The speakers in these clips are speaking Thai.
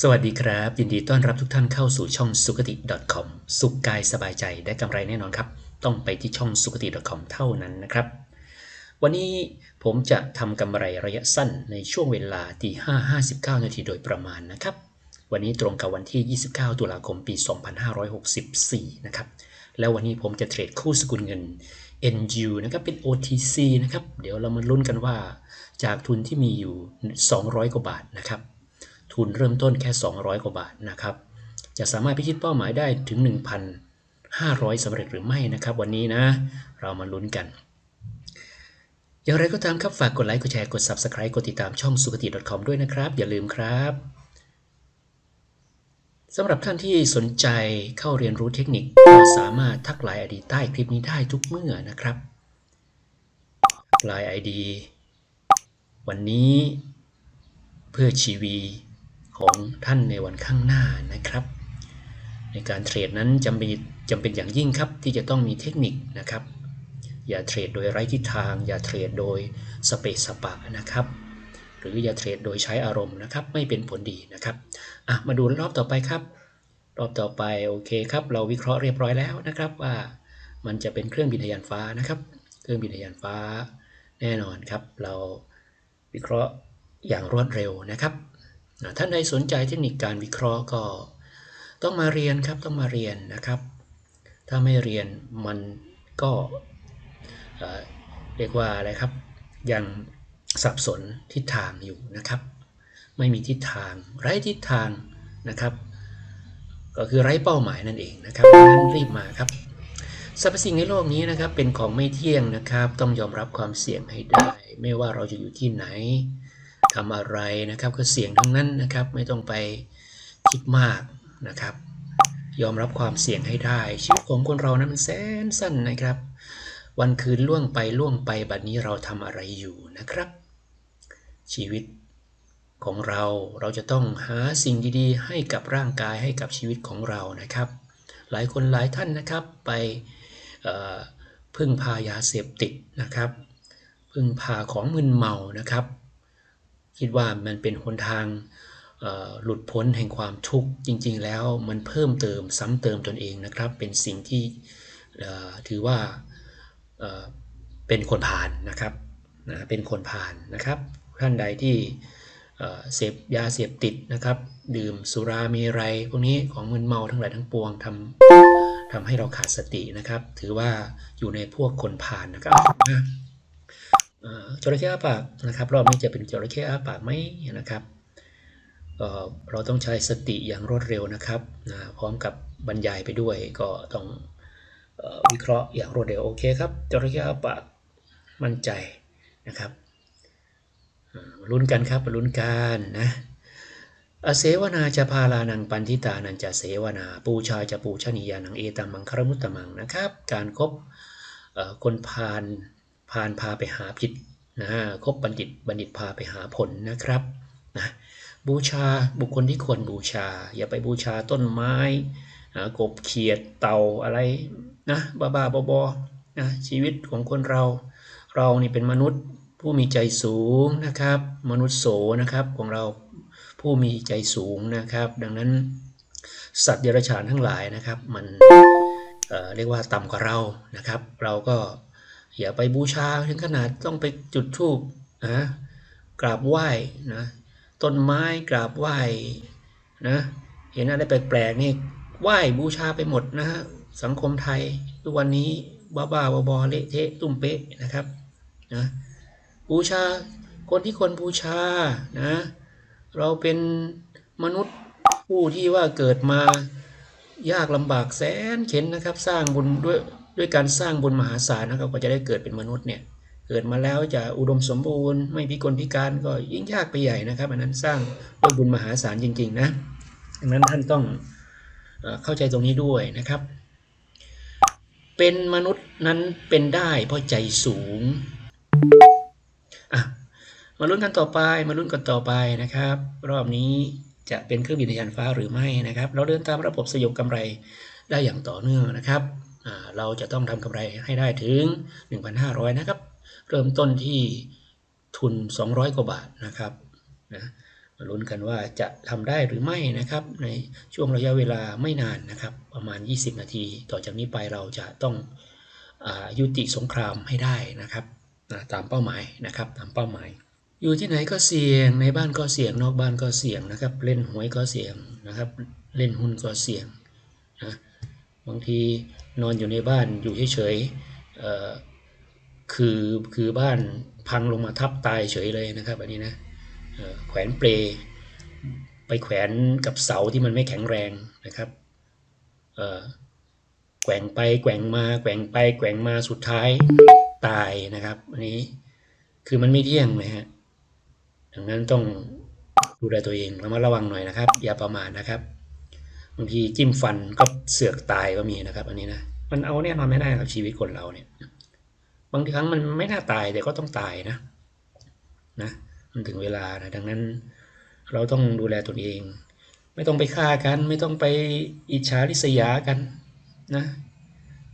สวัสดีครับ ยินดีต้อนรับทุกท่านเข้าสู่ช่องสุขติ .com สุขกายสบายใจได้กำไรแน่นอนครับ ต้องไปที่ช่องสุขติ .com เท่านั้นนะครับ วันนี้ผมจะทำกำไรระยะสั้นในช่วงเวลาตี5 59 นาทีโดยประมาณนะครับ วันนี้ตรงกับวันที่ 29 ตุลาคมปี 2564 นะครับ แล้ววันนี้ผมจะเทรดคู่สกุลเงิน NU นะครับเป็น OTC นะครับ เดี๋ยวเรามาลุ้นกันว่า จากทุนที่มีอยู่ 200 กว่าบาทนะครับ ทุนเริ่มต้นแค่ 200 กว่าบาทนะครับ จะสามารถพิชิตเป้าหมายได้ถึง 1,500สำเร็จหรือไม่นะครับ วันนี้นะ เรามาลุ้นกัน อย่างไรก็ตามครับฝากกดไลค์กดแชร์กด Subscribe กดติดตามช่องสุขติ .com ด้วยนะครับ อย่าลืมครับสำหรับท่านที่สนใจเข้าเรียนรู้เทคนิคก็สามารถทักไลน์ไอดีใต้คลิปนี้ได้ทุกเมื่อนะครับไลน์ไอดีวันนี้เพื่อชีวี ของท่านในวันข้างหน้านะครับ ในการเทรดนั้นจำเป็นจำเป็นอย่างยิ่งครับที่จะต้องมีเทคนิคนะครับ อย่าเทรดโดยไร้ทิศทาง อย่าเทรดโดยสเปซสปะนะครับ หรืออย่าเทรดโดยใช้อารมณ์นะครับ ไม่เป็นผลดีนะครับอะมาดูรอบต่อไปครับ รอบต่อไปโอเคครับ เราวิเคราะห์เรียบร้อยแล้วนะครับว่ามันจะเป็นเครื่องบินทะยานฟ้านะครับ เครื่องบินทะยานฟ้าแน่นอนครับ เราวิเคราะห์อย่างรวดเร็วนะครับ ท่านใดสนใจเทคนิคการวิเคราะห์ก็ต้องมาเรียนครับต้องมาเรียนนะครับ ถ้าไม่เรียนมันก็เรียกว่าอะไรครับ ยังสับสนทิศทางอยู่นะครับ ไม่มีทิศทางไร้ทิศทางนะครับ ก็คือไร้เป้าหมายนั่นเองนะครับนั้นรีบมาครับสรรพสิ่งในโลกนี้นะครับเป็นของไม่เที่ยงนะครับ ต้องยอมรับความเสี่ยงให้ได้ ไม่ว่าเราจะอยู่ที่ไหน ทำอะไรนะครับก็เสี่ยงทั้งนั้นนะครับ ไม่ต้องไปคิดมากนะครับ ยอมรับความเสี่ยงให้ได้ ชีวิตของคนเรานั้นมันแสนสั้นนะครับ วันคืนล่วงไปล่วงไปบัดนี้เราทำอะไรอยู่นะครับ ชีวิตของเราเราจะต้องหาสิ่งดีๆ ให้กับร่างกายให้กับชีวิตของเรานะครับ หลายคนหลายท่านนะครับไปพึ่งพายาเสพติดนะครับ พึ่งพาของมึนเมานะครับ คิดว่ามันเป็นหนทางหลุดพ้นแห่งความทุกข์จริง ๆ แล้วมันเพิ่มเติมซ้ำเติมตนเองนะครับ เป็นสิ่งที่ถือว่าเป็นคนผ่านนะครับนะเป็นคนผ่านนะครับ ท่านใดที่เสพยาเสพติดนะครับ ดื่มสุราเมรัยพวกนี้ของมึนเมาทั้งหลายทั้งปวงทำทำให้เราขาดสตินะครับ ถือว่าอยู่ในพวกคนผ่านนะครับ จระเข้อาปากนะครับ รอบนี้จะเป็นจระเข้อาปากไหมนะครับเราต้องใช้สติอย่างรวดเร็วนะครับนะพร้อมกับบรรยายไปด้วยก็ต้องวิเคราะห์อย่างรวดเร็วโอเคครับจระเข้อาปากมั่นใจนะครับลุ้นกันครับลุ้นกันนะอเสวนาจะพาลานังปันทิตานันจะเสวนา ปูชาจะปูชนียานังเอตังมังครมุตตมังนะครับ การครบคนพาล พานพาไปหาผิดนะคบบัณฑิตบัณฑิตพาไปหาผลนะครับนะบูชาบุคคลที่ควรบูชา อย่าไปบูชาต้นไม้นะกบเขียดเต่าอะไรนะบ้าบ้าบอบอนะชีวิตของคนเรา เรานี่เป็นมนุษย์ผู้มีใจสูงนะครับ มนุษย์โสนะครับของเราผู้มีใจสูงนะครับ ดังนั้นสัตว์เดรัจฉานทั้งหลายนะครับ มันเเรียกว่าต่ำกว่าเรานะครับ เราก็ อย่าไปบูชาถึงขนาดต้องไปจุดธูปนะกราบไหว้นะต้นไม้กราบไหว้นะเห็นอะไรแปลกๆนี่ไหว้บูชาไปหมดนะฮะสังคมไทยทุกวันนี้บ้าบ้าบอเละเทะตุ้มเป๊ะนะครับนะบูชาคนที่คนบูชานะเราเป็นมนุษย์ผู้ที่ว่าเกิดมายากลำบากแสนเข็นนะครับ สร้างบุญด้วย ด้วยการสร้างบุญมหาศาลนะครับก็จะได้เกิดเป็นมนุษย์เนี่ยเกิดมาแล้วจะอุดมสมบูรณ์ ไม่พิกลพิการก็ยิ่งยากไปใหญ่นะครับอันนั้นสร้างด้วยบุญมหาศาลจริง ๆ นะดังนั้นท่านต้องเข้าใจตรงนี้ด้วยนะครับ เป็นมนุษย์นั้นเป็นได้เพราะใจสูงอะมาลุ้นกันต่อไปมาลุ้นกันต่อไปนะครับ รอบนี้จะเป็นเครื่องบินยานฟ้าหรือไม่นะครับ เราเดินตามระบบสยบกำไรได้อย่างต่อเนื่องนะครับ เราจะต้องทำกำไรให้ได้ถึง 1,500 นะครับ เริ่มต้นที่ทุน 200 กว่าบาทนะครับนะลุ้นกันว่าจะทำได้หรือไม่นะครับ ในช่วงระยะเวลาไม่นานนะครับ ประมาณ 20 นาที ต่อจากนี้ไปเราจะต้องอยุติสงครามให้ได้นะครับนะตามเป้าหมายนะครับตามเป้าหมาย อยู่ที่ไหนก็เสี่ยง ในบ้านก็เสี่ยง นอกบ้านก็เสี่ยงนะครับ เล่นหวยก็เสี่ยงนะครับ เล่นหุ้นก็เสี่ยงนะบางที นอนอยู่ในบ้านอยู่เฉยๆคือคือบ้านพังลงมาทับตายเฉยเลยนะครับอันนี้นะแขวนเปลไปแขวนกับเสาที่มันไม่แข็งแรงนะครับแกว่งไปแกว่งมาแกว่งไปแกว่งมาสุดท้ายตายนะครับอันนี้คือมันไม่เที่ยงนะฮะดังนั้นต้องดูแลตัวเองระมัดระวังหน่อยนะครับ อย่าประมาทนะครับ บางทีจิ้มฟันก็เสือกตายก็มีนะครับ อันนี้นะมันเอาแน่นอนไม่ได้ครับชีวิตคนเราเนี่ย บางครั้งมันไม่น่าตายแต่ก็ต้องตายนะนะมันถึงเวลานะดังนั้น เราต้องดูแลตนเอง ไม่ต้องไปฆ่ากัน ไม่ต้องไปอิจฉาริษยากันนะ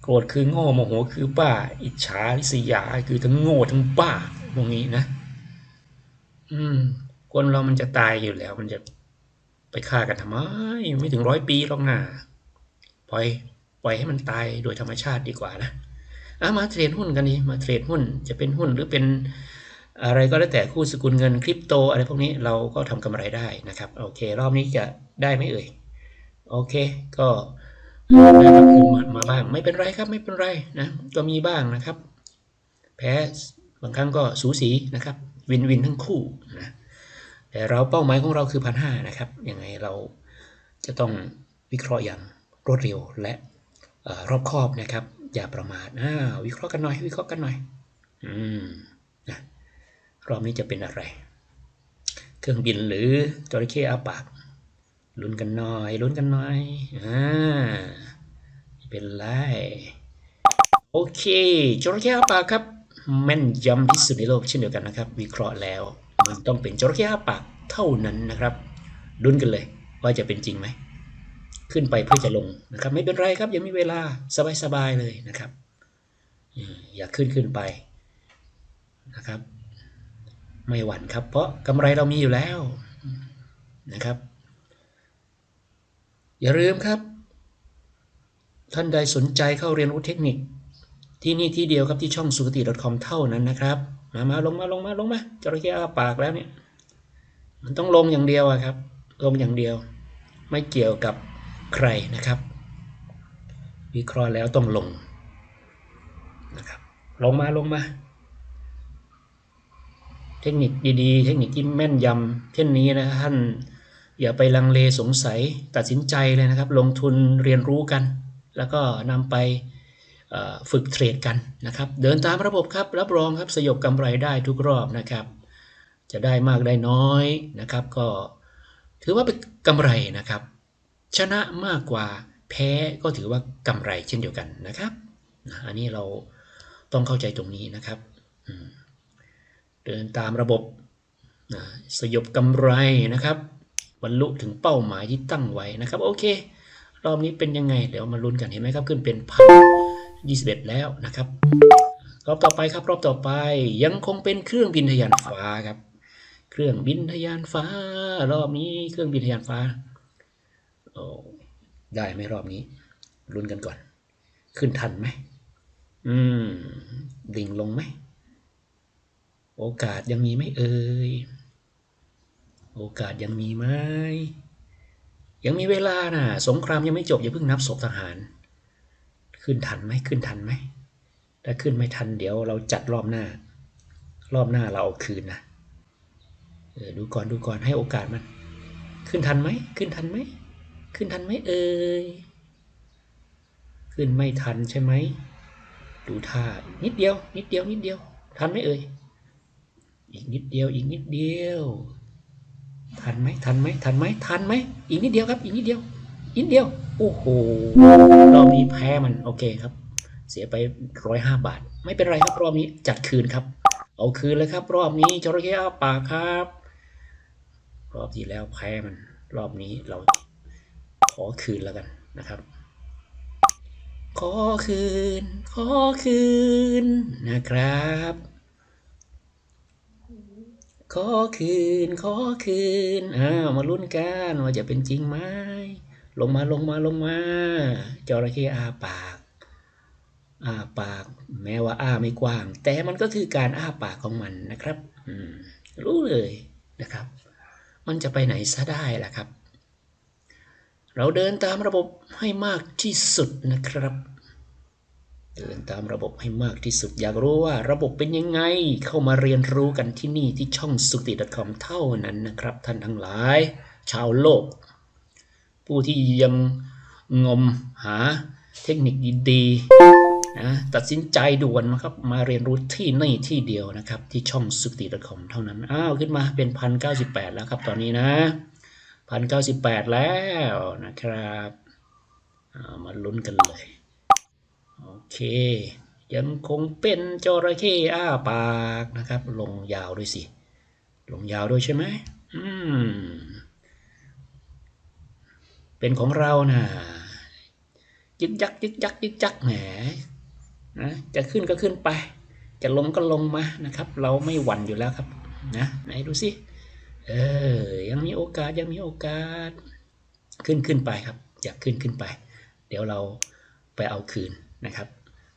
โกรธคือโง่โมโหคือบ้า อิจฉาริษยาคือทั้งโง่ทั้งบ้าพวกนี้นะ อืมคนเรามันจะตายอยู่แล้วมันจะ ไปฆ่ากันทำไมไม่ถึงร้อยปีหรอกนะปล่อยปล่อยให้มันตายโดยธรรมชาติดีกว่านะอามาเทรดหุ้นกันดีมาเทรดหุ้นจะเป็นหุ้นหรือเป็นอะไรก็แล้วแต่คู่สกุลเงินคริปโต อะไรพวกนี้เราก็ทำกำไรได้นะครับโอเค รอบนี้จะได้ไหมเอ่ยโอเค ก็ได้รับคืนมามาบ้างไม่เป็นไรครับไม่เป็นไรนะก็มีบ้างนะครับ แพ้บางครั้งก็สูสีนะครับ วินวินทั้งคู่นะ แต่เราเป้าหมายของเราคือพันห้านะครับยังไงเราจะต้องวิเคราะห์อย่างรวดเร็วและอรอบคอบนะครับ อย่าประมาทอ่าวิเคราะห์กันหน่อยวิเคราะห์กันหน่อย อืมนะรอบนี้จะเป็นอะไร เครื่องบินหรือจระเข้อาปากลุ้นกันหน่อยลุ้นกันหน่อยอ่าเป็นไรโอเคจระเข้อาปากครับแม่นยำที่สุดในโลกเช่นเดียวกันนะครับ วิเคราะห์แล้ว มันต้องเป็นจระเข้อาปากเท่านั้นนะครับลุ้นกันเลยว่าจะเป็นจริงไหม ขึ้นไปเพื่อจะลงนะครับ ไม่เป็นไรครับยังมีเวลาสบายๆเลยนะครับอืมอย่าขึ้นขึ้นไปนะครับ ไม่หวั่นครับ เพราะกำไรเรามีอยู่แล้วนะครับ อย่าลืมครับ ท่านใดสนใจเข้าเรียนรู้เทคนิค ที่นี่ที่เดียวครับที่ช่องสุขติ .com เท่านั้นนะครับ มามาลงมาลงมาลงมาจระเข้อาปากแล้วเนี่ยมันต้องลงอย่างเดียวอะครับ ลงอย่างเดียว ไม่เกี่ยวกับใครนะครับ วิเคราะห์แล้วต้องลงนะครับลงมาลงมา เทคนิคดีๆ เทคนิคที่แม่นยำเช่นนี้นะท่านอย่าไปลังเลสงสัยตัดสินใจเลยนะครับ ลงทุนเรียนรู้กัน แล้วก็นำไป ฝึกเทรดกันนะครับ เดินตามระบบครับ รับรองครับสยบกำไรได้ทุกรอบนะครับ จะได้มากได้น้อยนะครับ ก็ถือว่าเป็นกำไรนะครับ ชนะมากกว่าแพ้ก็ถือว่ากำไรเช่นเดียวกันนะครับ อันนี้เราต้องเข้าใจตรงนี้นะครับ เดินตามระบบนะสยบกำไรนะครับบรรลุถึงเป้าหมายที่ตั้งไว้นะครับ โอเค รอบนี้เป็นยังไง เดี๋ยวมาลุ้นกันเห็นไหมครับ ขึ้นเป็นพัน ยี่สิบเอ็ดแล้วนะครับ รอบต่อไปครับรอบต่อไปยังคงเป็นเครื่องบินทะยานฟ้าครับ เครื่องบินทะยานฟ้า รอบนี้เครื่องบินทะยานฟ้าโอ้ได้ไหมรอบนี้ลุ้นกันก่อน ขึ้นทันไหมอืมดิ่งลงไหมโอกาสยังมีไหมเอ่ยโอกาสยังมีไหมยังมีเวลาน่ะ สงครามยังไม่จบอย่าเพิ่งนับศพทหาร ขึ้นทันไหมขึ้นทันไหมถ้าขึ้นไม่ทันเดี๋ยวเราจัดรอบหน้า รอบหน้าเราเอาคืนนะเออดูก่อนดูก่อนให้โอกาสมัน ขึ้นทันไหมขึ้นทันไหมขึ้นทันไหมเอ่ยขึ้นไม่ทันใช่ไหมดูท่านิดเดียว นิดเดียวนิดเดียว ทันไหมเอ่ยอีกนิดเดียวอีกนิดเดียว ทันไหมทันไหมทันไหมทันไหมอีกนิดเดียวครับ อีกนิดเดียว นิดเดียว โอ้โหรอบนี้แพ้มันโอเคครับ เสียไปร้อยห้าบาท ไม่เป็นไรครับรอบนี้จัดคืนครับ เอาคืนเลยครับ รอบนี้จระเข้อาปากครับ รอบที่แล้วแพ้มัน รอบนี้เราขอคืนแล้วกันนะครับ ขอคืน ขอคืนนะครับขอคืน ขอคืน อ้าว มาลุ้นกันว่าจะเป็นจริงไหม ลงมาลงมาลงมาจระเข้อาปากอ้าปาก แม้ว่าอ้าไม่กว้าง แต่มันก็คือการอ้าปากของมันนะครับรู้เลยนะครับ มันจะไปไหนซะได้ล่ะครับ เราเดินตามระบบให้มากที่สุดนะครับ เดินตามระบบให้มากที่สุด อยากรู้ว่าระบบเป็นยังไง เข้ามาเรียนรู้กันที่นี่ที่ช่องสุติ .com เท่านั้นนะครับ ท่านทั้งหลาย ชาวโลก ผู้ที่ยังงมหาเทคนิคดีๆนะตัดสินใจด่วนนะครับมาเรียนรู้ที่นี่ที่เดียวนะครับ ที่ช่องสุติ .com เท่านั้น อ้าว ขึ้นมาเป็นพันเก้าสิบแปดแล้วครับตอนนี้นะพันเก้าสิบแปดแล้วนะครับามาลุ้นกันเลย โอเค ยังคงเป็นจระเข้อ้าปากนะครับ ลงยาวด้วยสิ ลงยาวด้วยใช่ไหมอืม เป็นของเรานะยึกยักยึกยักยึกยักแหมนะจะขึ้นก็ขึ้นไป จะลงก็ลงมานะครับ เราไม่หวั่นอยู่แล้วครับนะไหนดูสิเออยังมีโอกาสยังมีโอกาสขึ้นขึ้นไปครับ อยากขึ้นขึ้นไป เดี๋ยวเราไปเอาคืนนะครับ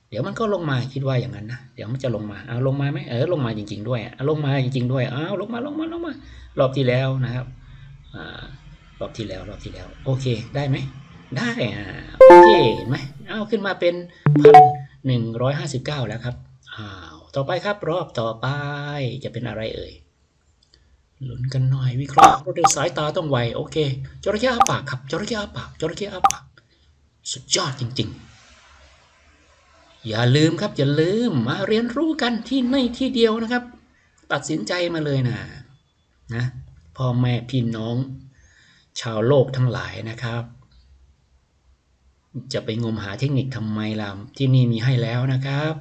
เดี๋ยวมันก็ลงมาคิดว่าอย่างนั้นนะเดี๋ยวมันจะลงมาเอาลงมาไหมเออลงมาจริง ๆ ด้วยเอาลงมาจริง ๆ ด้วยอ้าวลงมาลงมาลงมารอบที่แล้วนะครับอ่า รอบที่แล้วรอบที่แล้ว โอเคได้ไหมได้อ่าโอเคเห็นไหมเอาขึ้นมาเป็นพันหนึ่งร้อยห้าสิบเก้าแล้วครับอ้าวต่อไปครับรอบต่อไปจะเป็นอะไรเอ่ยลุ้นกันหน่อยวิเคราะห์รวดเร็วสายตาต้องไวโอเคจระเข้อาปากครับจระเข้อาปากจระเข้อาปากสุดยอดจริง ๆ อย่าลืมครับอย่าลืมมาเรียนรู้กันที่ในที่เดียวนะครับ ตัดสินใจมาเลยนะนะพ่อแม่พี่น้อง ชาวโลกทั้งหลายนะครับ จะไปงมหาเทคนิคทำไมล่ะที่นี่มีให้แล้วนะครับ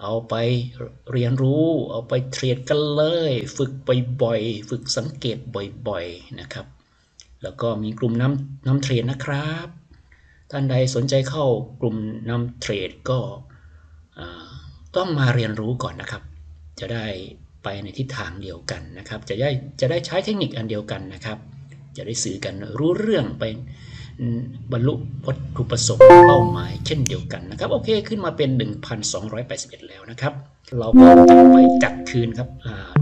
เอาไปเรียนรู้ เอาไปเทรดกันเลย ฝึกบ่อยๆฝึกสังเกตบ่อยๆนะครับ แล้วก็มีกลุ่มน้ำน้ำเทรดนะครับ ท่านใดสนใจเข้ากลุ่มน้ำเทรดก็ต้องมาเรียนรู้ก่อนนะครับ จะได้ไปในทิศทางเดียวกันนะครับ จะได้จะได้ใช้เทคนิคอันเดียวกันนะครับ จะได้สื่อกันรู้เรื่องไปบรรลุวัตถุประสงค์เป้าหมายเช่นเดียวกันนะครับ โอเคขึ้นมาเป็น 1,281 แล้วนะครับ เราก็จะไปจัดคืนครับ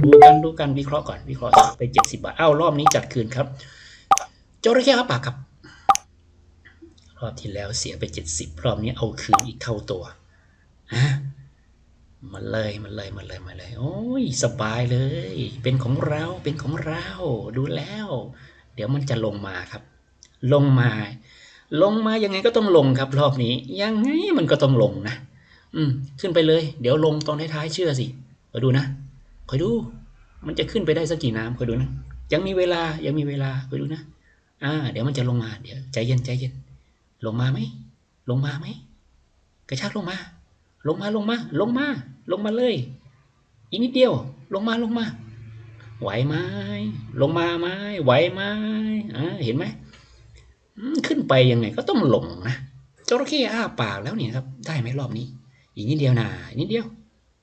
ดูกันดูกันวิเคราะห์ก่อนวิเคราะห์ไป 70 บาทอ้าวรอบนี้จัดคืนครับจระเข้อาปากครับ รอบที่แล้วเสียไป 70 รอบนี้เอาคืนอีกเท่าตัวฮะมันเลยมันเลยมันเลยมาเลย โอ้ย สบายเลย เป็นของเราเป็นของเรา ดูแล้ว เดี๋ยวมันจะลงมาครับ ลงมา ลงมายังไงก็ต้องลงครับ รอบนี้ยังไงมันก็ต้องลงนะอืม ขึ้นไปเลย เดี๋ยวลงตอนท้ายๆเชื่อสิคอยดูนะคอยดู มันจะขึ้นไปได้สักกี่น้ำคอยดูนะยังมีเวลายังมีเวลาคอยดูนะอ่า เดี๋ยวมันจะลงมาเดี๋ยวใจเย็นใจเย็น ลงมาไหมลงมาไหมกระชากลงมา ลงมาลงมา ลงมา ลงมาเลย อีกนิดเดียว ลงมาลงมา ไหวไหมลงมาไหมไหวไหมอ่าเห็นไหมขึ้นไปยังไงก็ต้องหลงนะจระเข้อ้าปากแล้วเนี่ยครับ ได้ไหมรอบนี้ อีกนิดเดียวนะนิดเดียว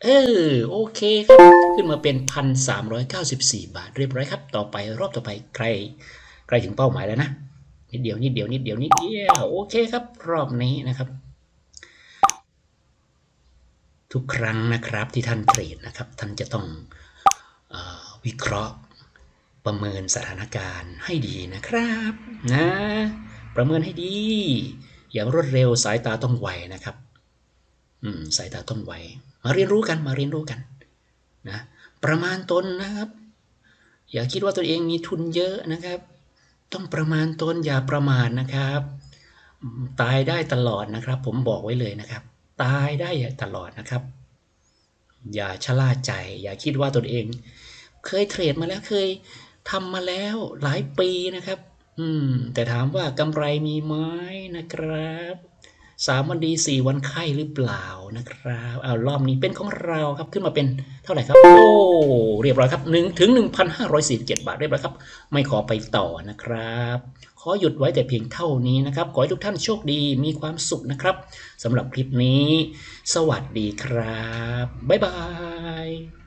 เออโอเคครับ ขึ้นมาเป็นพันสามร้อยเก้าสิบสี่บาทเรียบร้อยครับ ต่อไปรอบต่อไปใคร ใกล้ถึงเป้าหมายแล้วนะนิดเดียวนิดเดียวนิดเดียวนิดเดียวโอเคครับ รอบนี้นะครับ ทุกครั้งนะครับที่ท่านเทรดนะครับ ท่านจะต้องเอ วิเคราะห์ ประเมินสถานการณ์ให้ดีนะครับนะ ประเมินให้ดี อย่างรวดเร็วสายตาต้องไวนะครับ อืมสายตาต้องไว มาเรียนรู้กันมาเรียนรู้กันนะ ประมาณตนนะครับ อย่าคิดว่าตัวเองมีทุนเยอะนะครับ ต้องประมาณตนอย่าประมาทนะครับอืมตายได้ตลอดนะครับ ผมบอกไว้เลยนะครับ ตายได้ตลอดนะครับอย่าชะล่าใจ อย่าคิดว่าตนเอง เคยเทรดมาแล้วเคยทำมาแล้วหลายปีนะครับ อืม แต่ถามว่ากำไรมีไหมนะครับสามวันดีสี่วันไข้หรือเปล่านะครับเอารอบนี้เป็นของเราครับขึ้นมาเป็นเท่าไหร่ครับ โอ้เรียบร้อยครับหนึ่งถึงหนึ่งพันห้าร้อยสี่สิบเจ็ดบาทเรียบร้อยครับ ไม่ขอไปต่อนะครับ ขอหยุดไว้แต่เพียงเท่านี้นะครับ ขอให้ทุกท่านโชคดีมีความสุขนะครับสำหรับคลิปนี้ สวัสดีครับ บ๊ายบาย